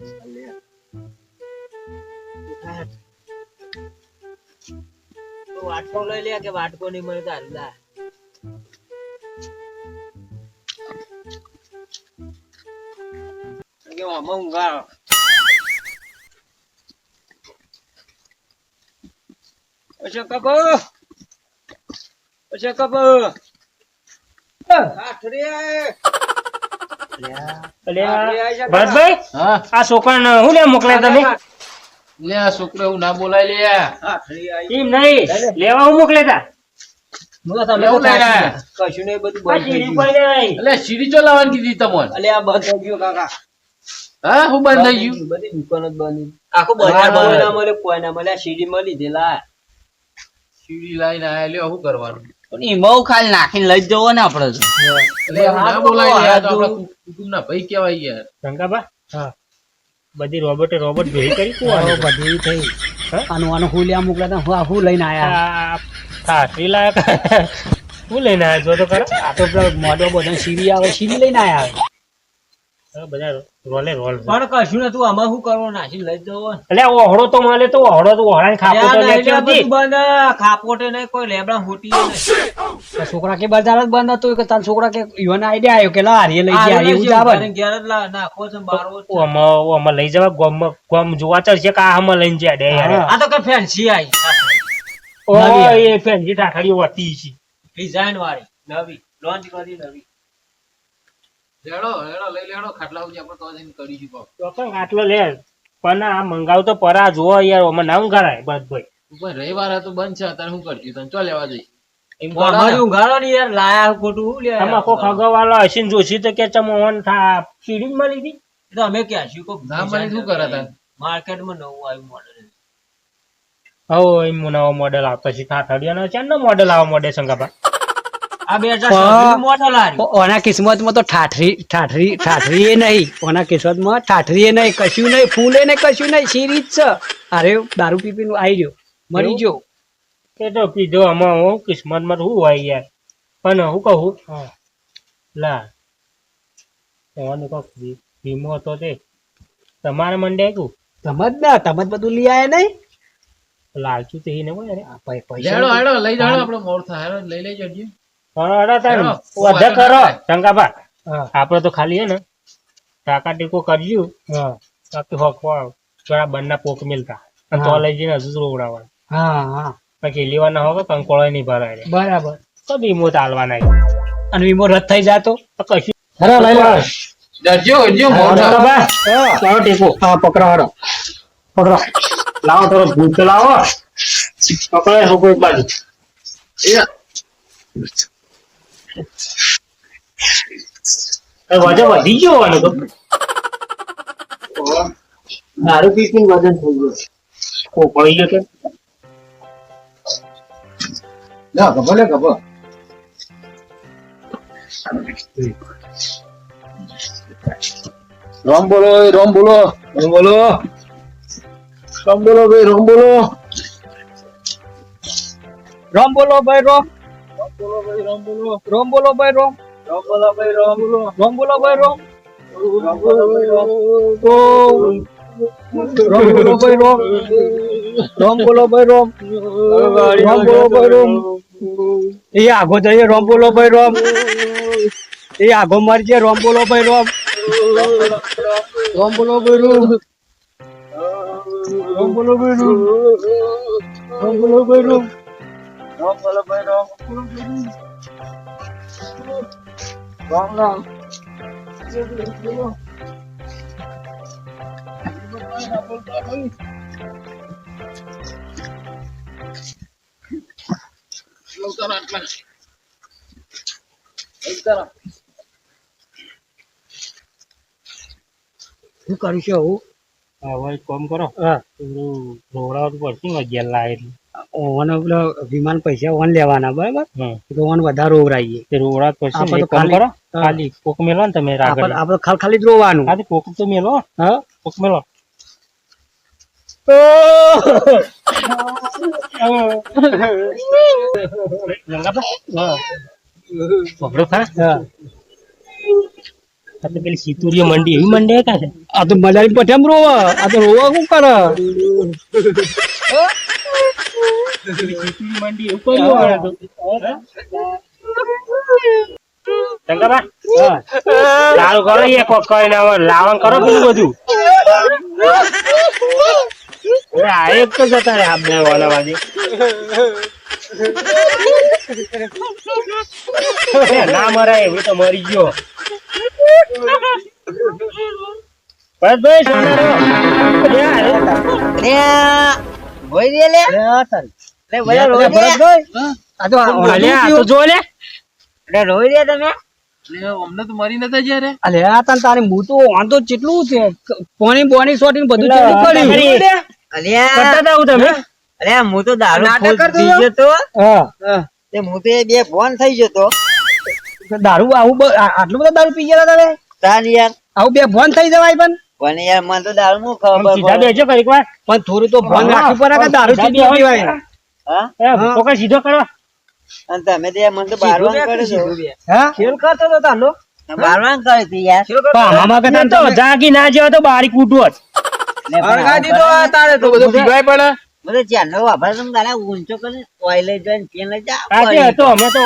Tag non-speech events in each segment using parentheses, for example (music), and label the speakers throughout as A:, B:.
A: તો વાટકો લઈ લે કે વાટકો મળે કે આમાં ઊંઘાડો. ઓછો કપો ઓછો કપો કાઠરિયા.
B: અલ્યા, ભરતભાઈ
C: હા.
B: આ છોકરાને હું લે મોકલ્યા તમે
C: લે આ છોકરો એવું ના બોલાય લે.
B: એમ નહીં. લેવા હું મોકલ્યા હતા
A: તમે તો
C: એવું લે.
A: થાકી ગયા. કશું નહીં બધું
B: આ
A: બંધ થઈ
B: સીડી
C: ચો લાવવાની કીધી તમને?
A: અલે આ બંધ થઈ ગયું કાકા.
C: હા હું બંધ થઈ ગયું?
A: બધી દુકાનો જ બંધ આખો બજાર બંધ ના મળે કોઈ ના મળે. આ સીડી મળી દેલા
C: સીડી લાઈને આયા લ્યો શું કરવાનું?
D: પણ ઈમો ખાલી નાખીને લઈ જવો ને આપડે
C: ભાઈ કેવાય યાર.
B: ગંગાબા હા બધી રોબોટે રોબોટ ભેગી કરી કોણ
E: બધી થઈ? આનું આનું હું લ્યા મોકલ્યા તા, હું આ હું લઈને આયા.
B: હા લાયક. (laughs) હું લઈને આયા? જો તો કરો
E: આ તો મોડો બધો સીડી આવે સીડી લઈને આયા.
B: બધા રોલે રોલ
A: પણ કશું નતું આમાં શું કરવું નાસી લઈ જવો.
B: એટલે ઓહળો તો મળે તો ઓહળો તો ઓહળાને ખાપો તો
A: ત્યાં
B: લે
A: નહીં લે,
B: છે
A: બધું. બંધ ખાપોટે નહીં કોઈ લેબડા હોટી
E: છોકરા કે બજાર જ બંધ હતું કે તાર છોકરા કે યુવાન આઈડિયા આવ્યો કે લા હારીએ લઈ ગયા એવું જ
A: ઘેર જ નાખો છે બારવો
B: ઓમાં ઓમાં લઈ જવા ગોમ ગોમ જોવા ચાલશે કે આમાં લઈને જાય ડે
A: આ તો કઈ ફેન્સી આવી
B: ઓ એ ફેન્સી ઠાઠડીઓ હતી છે
A: ડિઝાઇન વાળી નવી લોન્ચ કરી નવી.
C: લેડો લેડો લઈ લેડો ખાટલા સુધી આપણે તો જઈને.
B: તો પણ આટલો લે પણ આ મંગાવ તો પરા જોવો યાર ઓમાં ના ઊંઘાડાય બસ ભાઈ.
C: પણ રવિવાર તો બંધ છે અત્યારે શું કરશું? તને ચો લેવા જઈશ? એમ
A: અમારી ઊંઘાડો ને યાર લાયા ખોટું શું લે
B: આમાં કોઈ ખગવાલો હસીન જોશી તો કે ચમ ઓન થા સીડી જ મળી
A: તો અમે ક્યાં છીએ? કોઈ
C: ના મળી શું કરે તાર?
A: માર્કેટમાં નવું આવ્યું મોડેલ
B: હવે એમ નવો મોડેલ આવતો છે. ઠાઠડીયાનો છે ને મોડેલ આવો મોડે શંકાબા
E: ઓના કિસ્મતમાં તો ઠાઠરી ઠાઠરી ઠાઠરી એ નહીં. ઓના કિસ્મતમાં ઠાઠરી એ નહીં કશું નહીં ફૂલે ને કશું નહીં સીરી જ છે. અરે દારૂ પીપી નું આવી ગયો. મરી ગયો.
B: એ તો પીધો આમાં હું કિસ્મતમાં શું હોય યાર. પણ હું કહું લા. ઓન વી- વીમો હતો તે. તમારે મંડે આવ્યું
E: તમજ ના તમજ બધું લઈ આયા નહીં?
B: લાલચું તે ને હોય
E: પૈસા
C: હેડો લઈ જાડો આપણે મોર થાય હેડો લઈ
B: તાર
C: હેડો,
B: વધે કરો.
C: હેડો.
B: આપડે તો ખાલી હે ને ટાકા ટીકો કરજો. બાકી હોકવા થોડા બંને પોક મિલતા. અને તો. લઈ જઈને હજુ રોવડાવવા
E: હા હા.
B: પછી લેવાના હોય કંકોળો નહીં ભરાય
E: બરાબર.
B: તો વીમો ચાલવાના
E: અને વીમો રદ થઈ જાતો?
B: તો કશું
E: હેલો લઈ લો.
C: ડરજો હરજો મોડ થાય.
B: લાવો ટીકો.
E: હા પકડો
B: લાવો થોડો ભૂત લાવો. પકડે હોકો એક બાજુ.
C: એ.
B: વજન વધી ગયો.
C: રામ બોલો રામ બોલો. રમ બોલો. રમ બોલો, ભાઈ, રમ બોલો.
E: રોમ બોલો, ભાઈ, રોમ.
C: બોલો ભાઈ રામ બોલો
E: રોમ બોલો ભાઈ રોમ
C: રામ બોલો ભાઈ રામ બોલો
E: ભાઈ રોમ
C: રામ ભાઈ રામ
E: એ આગો જઈએ રોમ ભાઈ રોમ એ આગો મરજે રોમ બોલો ભાઈ રોમ રોમ ભાઈ રોમ રોમ ભાઈ રોમ રોમ ભાઈ રોમ
C: રામ બોલો ભાઈ રામ રામ રામ
E: શું કરું છું હું
B: હવે એક કામ કરો
E: હા
B: પેલું રોવડાવવું પડશે ને અગિયાર લાય એટલે
E: ઓન વિમાન પૈસા ઓન લેવાના બરાબર? તો ઓન વધારે ઓવરાઈએ
B: તે રોવડાવ પછી
E: આપણે
B: કામ કરો ખાલી કોક મેલો ને તમે આગળ
E: આપણે ખાલી ખાલી જ રોવાનું.
B: ખાલી કોક તો મેલો
E: હા?
B: કોક મેલો. પેલી સિતુરીઓ મંડી એવી મંડી કા છે?
E: આ તો મજાની પઠેમ રોવા. આ તો રોવા શું કરે?
B: મંડી શંકરબા સારું કરો એ કોક કરીને લાવણ કરો પેલું બધું આ એક તો જતા રે આપણે વાલા બાજુ ના મરાય એવું તો મરી ગયો બસ ભાઈ સોના રહ્યો. અલ્યા, અરે,
D: ભોય દે લે
E: તને તો પોણી બોણી સોટી બધું
D: અલ્યા
B: હું તમે?
D: દારૂ પી તો?
E: હા.
D: તે બે ફોન થઈ
E: આવું આટલું બધું દારૂ પી ગયા તારે?
D: તાન યાર.
E: આવું બે ફોન થઈ જવાય પણ.
D: પણ યાર મને તો દારૂ ખબર
B: સીધા
D: પડે.
B: વાર.
E: પણ થોડું તો ફોન રાખવું પડે દારૂ પીવાય.
D: હા?
B: એ ભૂકો સીધો કરો.
D: અને તમે તો યાર મને તો બારવાન કરે છો.
E: હા?
B: ખેલ કરતો તો તાનો.
D: બારવાન કરે છે યાર.
E: પણ આમાં
B: તો જાગી ના જેવો તો બારી કૂટવો જ
D: લે પણ
E: તારે તો બધું પીવાય પડે.
D: બધો ચાંદો વાપરે તમે તારે ઊંચો કરીને ઓઇલ લઈ જાય પેન લઈ જા
B: આજે હતો અમે તો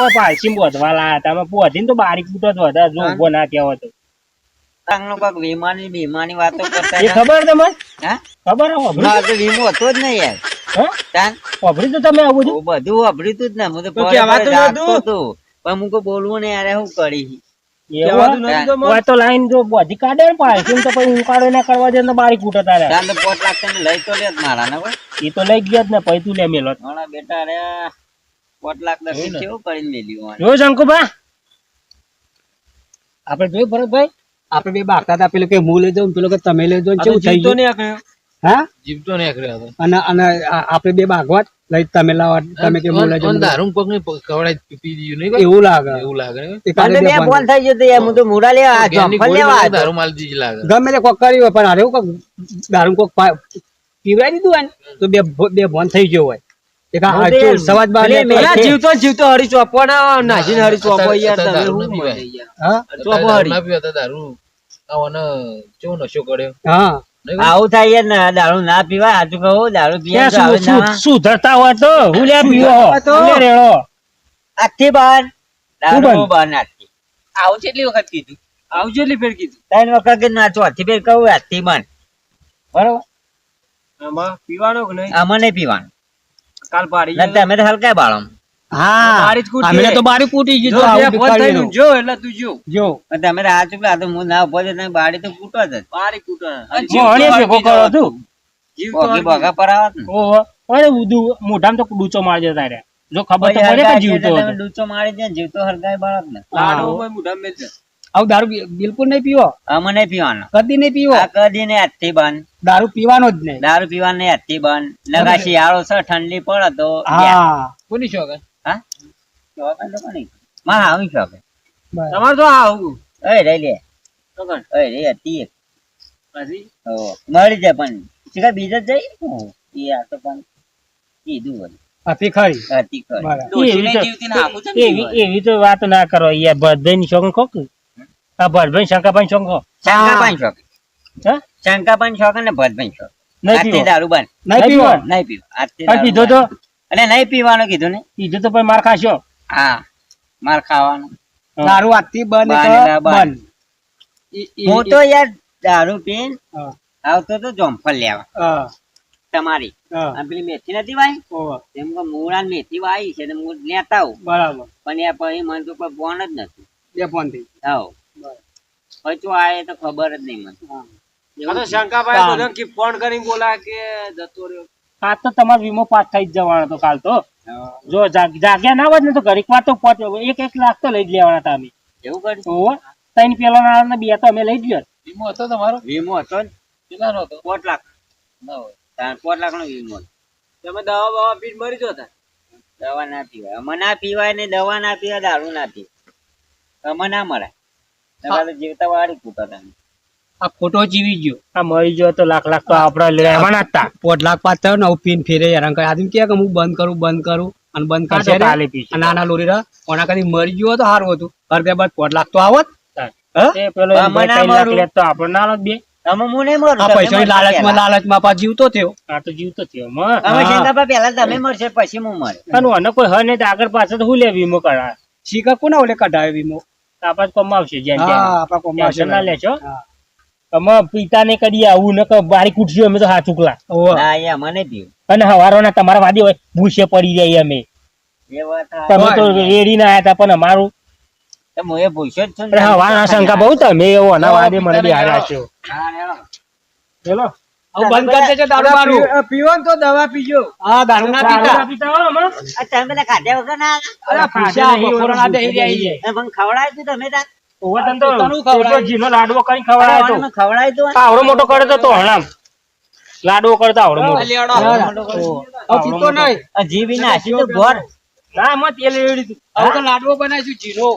B: બોધવા લાયા પોધીને તો બારી કૂટો જ વધારે. જો ઊભો ના કહેવો તો.
D: કોક વીમાની બીમાની વાતો કરતા
B: એ ખબર તમને?
D: હા?
B: ખબર હે
D: તો વીમો હતો જ નહીં યાર.
B: હે? તો તમે આવું બધું?
D: વાપર્યું જ ને. હું તો
E: તો કહેવાતું
D: પડે રાખતો
E: નહોતું?
D: હતો. પણ હું કોઈ બોલવું ને યાર હું કરી
B: તો લાઈન જો બધી કાઢે ને પાલસી તો પછી ઉકાળો ના કરવા દે તો બારી કૂટો તારે.
D: તાન પોત લાખ તમે લઈ તો લે જ મારા ને
B: એ તો લઈ ગયા જ ને પછી તું લે મેલો.
D: ઘણા બેટા રે પોત લાખ દર્શન કેવું કરીને મેલ્યું
B: જો શંકુભા.
E: આપણે જોયું ભરતભાઈ? આપણે બે બાકતા હતા પેલું કે હું લઈ જાઉં પેલો કે તમે લઈ જાઉં કેવું થઈ ગયું? હા?
F: જીવતો હતો
E: અને અને આપણે બે બાગવાત લઈ તમે લાવા તમે કે હું લઈ
F: દારૂ પગ ને કવડાય પી દીધું નહીં
E: એવું લાગે.
F: એવું લાગે ને
E: બે
D: બે
E: ફોન.
D: ફોન થઈ ગયો યાર હું તો મુડા લેવા આ જોફર લેવા
F: દારૂ માલ દીધી લાગે.
E: ગમે તે કોક કર્યું હોય પણ હારે કોક દારૂ કોક પા- પીવડાવી દીધું હોય ને તો બે બે ફોન થઈ ગયો હોય.
D: યાર. જીવતો
B: જીવતો હરી હરી
F: અત્યારે- અત્યારે દારૂ ના પીવાય.
E: હા?
F: દારૂ ના આવાનો કેવો નશો કર્યો?
E: હા?
D: આવું થાય ને દારૂ ના પીવા સાચું કહો દારૂ
B: શું- સુધરતા હોય તો હું લે પીવો રેડો.
D: આખી બાર દારૂ બાર નાખી.
A: આવું કેટલી વખત કીધું? આવું કેટલી ફેર કીધું?
D: ત્રણ વખત કે ના ચોથી ફેર કહું આથી બાર બરોબર?
A: આમાં પીવાનો કે નહીં?
D: આમાં નહીં પીવાનું.
A: કાલ પાડી
D: ના તમે તો હલકા બાળો
E: હા. અમે તો બારી.
A: જો એટલે તું જો.
E: જો.
D: તમે આ ચૂકલા તો હું ના ઊભો તમે બાળી તો કૂટો જ
A: બારી કૂટા
B: મોહણી ભેગો કરો તું
D: બોગી બોગા પર આવત
B: ઓહો. અરે ઉદુ- મોઢામાં તો ડૂચો મારજો તારે. જો ખબર તો પડે કે જીવતો હતો.
D: ડૂચો મારી દે ને જીવતો હરગાય બાળક ને.
A: લાડો મુઢા મેલ
E: આવું દારૂ બિલકુલ નહીં પીવો.
D: અમે નહીં પીવાનો.
E: કદી નહીં પીવો.
D: કદી નહીં આજથી બંધ.
E: દારૂ પીવાનો જ નહીં.
D: દારૂ પીવાનો નહીં આજથી બંધ. નકા શિયાળો છે ઠંડી પડે તો
E: હા.
F: કોની શોખ
D: મારે આવી છો
E: બરાબર.
A: તમારે તો આવું.
D: એ રહી લે.
A: તો કણ
D: ઓય રે હતી
A: પછી?
D: હો. મળી જાય પણ. શીખા બીજા જઈ એ આ તો પણ કીધું
B: એવી તો-
A: ને
B: તો વાત ના કરો. યારની શોખ ખોક આ ભરભાઈ શંકાભાઈ શોખ ખો.
D: શંકા પણ શોખ.
B: હે?
D: શંકા પણ શોખ ભદ પણ શોખ.
B: નહીં
D: દારૂ બંધ.
E: નહીં પીવું?
B: પીધો તો?
D: અને નહીં પીવાનું કીધું ને?
B: પીધું તો પણ માર ખાશો.
D: હા માર ખાવાનું.
E: દારૂ આજથી બંધ
D: બંધ. હું તો યાર દારૂ પીન આવતો તો જોમફળ લેવા. તમારી. પેલી મેથી નથી વાઈ? એમ કે મૂળા મેથી વાઈ છે ને હું લેતા આવું.
E: બરાબર.
D: પણ એ પછી મને તો કોઈ ફોન જ નથી.
E: બે ફોનથી.
D: આવો.
E: બરાબર.
D: પછી તો તો ખબર જ નહીં મને.
A: શંકાભાઈ ફોન કરીને બોલા કે જતો રહ્યો.
B: આ તો તમારો વીમો પાસ થઈ જ જવાનો હતો કાલ તો. જો જાગ્યા ના હોત ને તો ઘડીક વાર તો એક એક લાખ તો લઈ જ લેવાના હતા અમે.
D: એવું કર્યું
B: ત્રણ પેલો ના બે તો અમે લઈ જ લ્યો.
F: વીમો હતો તમારો?
D: વીમો હતો ને?
F: કેટલાનો હતો?
D: પોટ લાખ.
F: ના હોય.
D: તાર લાખ નો વીમો
A: તમે દવા બવા પીને મરી જતા?
D: દવા ના પીવાય. અમે ના પીવાય ને દવા ના પીવાય દારૂ ના પીવાય. અમે ના મળે તમારે જીવતા વાળી કૂટો તમે.
E: આ ખોટો જીવી ગયો.
B: આ મરી ગયો તો લાખ લાખ તો આપડે લેવાના જ તા
E: પોટ લાખ થયો ને પીન ફેરે હેરાન કરે આદમી કે હું બંધ કરું બંધ કરું અને બંધ કરશે આના લોરી રા ઓના કદી મરી ગયો તો સારું હતું. ઘર બે બાદ પોટ લાખ તો આવત.
B: એ પેલો એમ
D: આમાં ના
B: ત્રણ લાખ
D: મારું.
B: લે તો આપણે ના લે બે.
D: અમે હું નહીં મરું
E: આ
D: તમે
E: પૈસાની
D: મરશો
E: લાલચમાં
D: પહેલા.
E: લાલચમાં પા જીવતો થયો.
B: આ તો જીવતો થયો. માં
D: અમે
E: હા.
D: શંકાબા પહેલા તમે મરશે પછી હું મરે.
B: કોઈ હ નહીં આગળ પાછળ હું લે વીમો કરા
E: શીખા કોના ઓલે કઢાવે વીમો?
B: આપણે
E: આપણા કોમ
B: આવશે ના લેશો
E: હા.
B: અમે પિતા ને કરી આવું ન કે બારી કુટશું અમે તો હા ચૂકલા
E: મને
D: ના એ અમે
B: અને હવારોના તમારા વાદી હોય ભૂસે પડી જાય અમે.
D: એ વાત હા.
B: તમે તો રેડી ના આવ્યા તા પણ અમારું
D: તો હું જ છું
B: હવાના શંકા બહુ તમે એવો ના વાદે મને બી હાર્યા છો. ચલો
E: બંધ કરી દેજો દારૂ બારૂ.
A: પીવો તો દવા પીજો.
E: હા દારૂ ના પીતા.
B: પીતા હો
D: આ તમે બધા ખાધા વગર ના
E: અરે પૂછ્યા બપોરના બેહી રહ્યા છીએ.
D: મને ખવડાવ્યું તું તમે તાર?
B: ઓવે તને તો
E: પોતાનું ખવડાવ્યું.
B: લાડવો કરીને
D: અરે
B: તો?
D: મને ખવડાવ્યું
B: આવડો મોટો કરે તો તો હણામ લાડવો કરતો આવડો મોટો.
E: હવે નહીં.
D: આ નાસી તો ગોળ.
B: ના મત તેલ રેડી
E: હવે તો લાડવો બનાવીશું જીરો.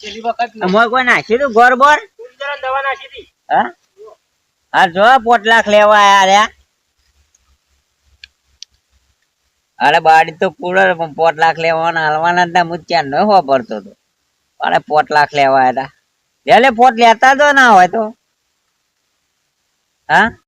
E: છેલ્લી વખત
D: અમારે કોઈ નાસ્યું તું ગોળ બોળ?
B: દવા નાખી હતી
D: હા? આ જો પોટ લાખ લેવા આયા અરે બાડી તો પૂરો પણ પોટ લાખ લેવાના હાલવાના હતા હું ત્યાં ન વાપરતો હતો. અરે પોટ લાખ લેવા આયા હતા. એટલે પોત લેતા તો ના હોય તો. હા?